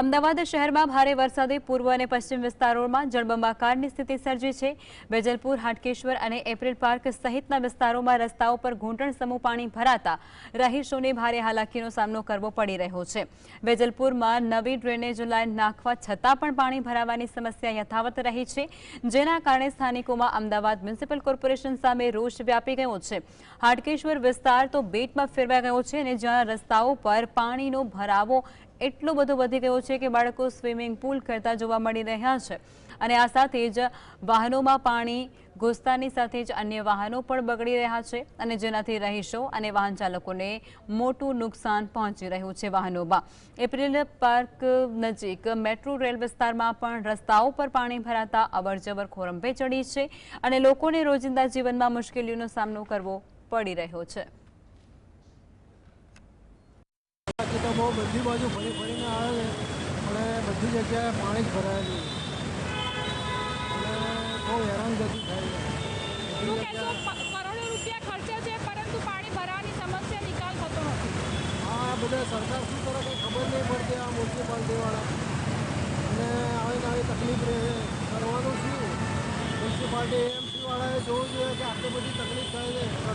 અમદાવાદ શહેરમાં ભારે વરસાદે પૂર્વ અને પશ્ચિમ વિસ્તારોમાં જળબંબાકારની સ્થિતિ સર્જી છે. વેજલપુર, હાટકેશ્વર અને એપલ પાર્ક સહિતના વિસ્તારોમાં રસ્તાઓ પર ઘોંટણ સમું પાણી ભરાતા રહેશોને ભારે હાલાકીનો સામનો કરવો પડી રહ્યો છે. વેજલપુરમાં નવી ડ્રેનેજ લાઇન નાખવા છતાં પણ પાણી ભરાવાની સમસ્યા યથાવત રહી છે, જેના કારણે સ્થાનિકોમાં અમદાવાદ મ્યુનિસિપલ કોર્પોરેશન સામે રોષ વ્યાપી ગયું છે. હાટકેશ્વર વિસ્તાર તો બેટમાં ફેરવા ગયું છે અને જ્યાં રસ્તાઓ પર પાણીનો ભરાવો એટલું બધું વધી ગયું છે કે બાળકો સ્વિમિંગ પૂલ કરતા જોવા મળી રહ્યા છે અને આ સાથે જ વાહનોમાં પાણી ગોસ્તાની સાથે જ અન્ય વાહનો પણ બગડી રહ્યા છે અને જેનાથી રહીશો અને વાહન ચાલકોને મોટો નુકસાન પહોંચી રહ્યું છે વાહનોમાં એપ્રિલ પાર્ક નજીક મેટ્રો રેલવે સ્તરમાં પણ રસ્તાઓ પર પાણી ભરાતા અવર્જવર કોરંપે ચડી છે અને લોકોને રોજિંદા જીવનમાં મુશ્કેલીનો સામનો કરવો પડી રહ્યો છે તો બહુ બધી બાજુ ફરી ફરીને આવે છે અને બધી જગ્યાએ પાણી જ ભરાયેલું છે અને બહુ હેરાનગતિ થાય હા બધા સરકાર શું કરે કંઈ ખબર નહીં પડતી આ મ્યુનિસિપાલિટીવાળા અને આવીને આવી તકલીફ રહે કરવાનું શું મ્યુનિસિપાલિટી એમસીવાળાએ જોવું જોઈએ કે આટલી બધી તકલીફ થાય છે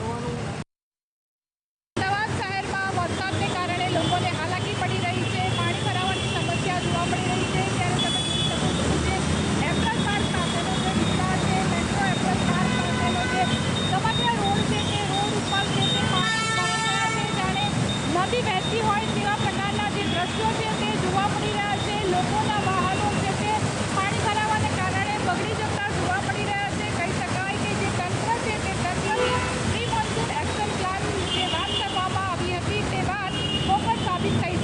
થતી હોય તેવા પ્રકારના જે દ્રશ્યો છે તે જોવા મળી રહ્યા છે લોકોના વાહનો છે તે પાણી ભરાવાને કારણે બગડી જતા જોવા મળી રહ્યા છે કહી શકાય કે જે તંત્ર છે તે તંત્રની પ્રી મોન્સૂન એક્શન પ્લાન જે વાત કરવામાં આવી હતી તે વાત ખોખર સાબિત થઈ